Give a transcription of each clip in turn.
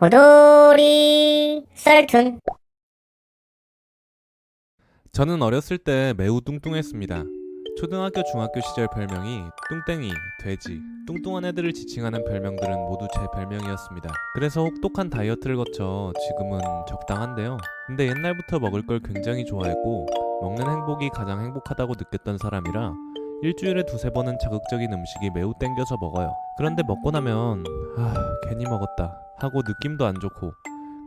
호돌이 썰툰 저는 어렸을 때 매우 뚱뚱했습니다. 초등학교, 중학교 시절 별명이 뚱땡이, 돼지, 뚱뚱한 애들을 지칭하는 별명들은 모두 제 별명이었습니다. 그래서 혹독한 다이어트를 거쳐 지금은 적당한데요. 근데 옛날부터 먹을 걸 굉장히 좋아했고 먹는 행복이 가장 행복하다고 느꼈던 사람이라 일주일에 두세 번은 자극적인 음식이 매우 땡겨서 먹어요. 그런데 먹고 나면 아 괜히 먹었다 하고 느낌도 안 좋고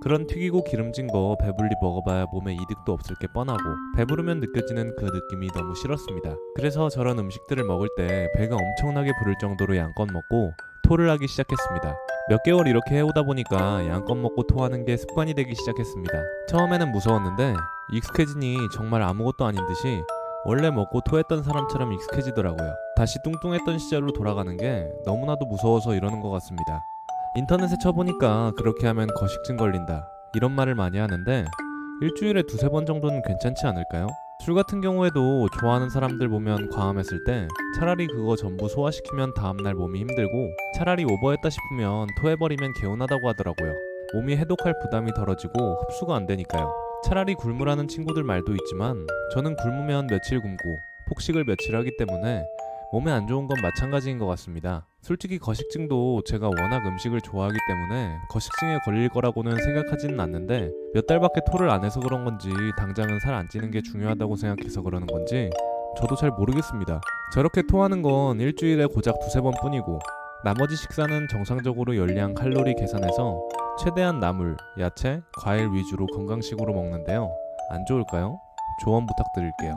그런 튀기고 기름진 거 배불리 먹어봐야 몸에 이득도 없을 게 뻔하고 배부르면 느껴지는 그 느낌이 너무 싫었습니다. 그래서 저런 음식들을 먹을 때 배가 엄청나게 부를 정도로 양껏 먹고 토를 하기 시작했습니다. 몇 개월 이렇게 해오다 보니까 양껏 먹고 토하는 게 습관이 되기 시작했습니다. 처음에는 무서웠는데 익숙해지니 정말 아무것도 아닌 듯이 원래 먹고 토했던 사람처럼 익숙해지더라고요. 다시 뚱뚱했던 시절로 돌아가는 게 너무나도 무서워서 이러는 것 같습니다. 인터넷에 쳐보니까 그렇게 하면 거식증 걸린다 이런 말을 많이 하는데 일주일에 두세 번 정도는 괜찮지 않을까요? 술 같은 경우에도 좋아하는 사람들 보면 과음했을 때 차라리 그거 전부 소화시키면 다음날 몸이 힘들고 차라리 오버했다 싶으면 토해버리면 개운하다고 하더라고요. 몸이 해독할 부담이 덜어지고 흡수가 안 되니까요. 차라리 굶으라는 친구들 말도 있지만 저는 굶으면 며칠 굶고 폭식을 며칠 하기 때문에 몸에 안 좋은 건 마찬가지인 것 같습니다. 솔직히 거식증도 제가 워낙 음식을 좋아하기 때문에 거식증에 걸릴 거라고는 생각하지는 않는데 몇 달밖에 토를 안 해서 그런 건지 당장은 살 안 찌는 게 중요하다고 생각해서 그러는 건지 저도 잘 모르겠습니다. 저렇게 토하는 건 일주일에 고작 두세 번 뿐이고 나머지 식사는 정상적으로 열량 칼로리 계산해서 최대한 나물, 야채, 과일 위주로 건강식으로 먹는데요. 안 좋을까요? 조언 부탁드릴게요.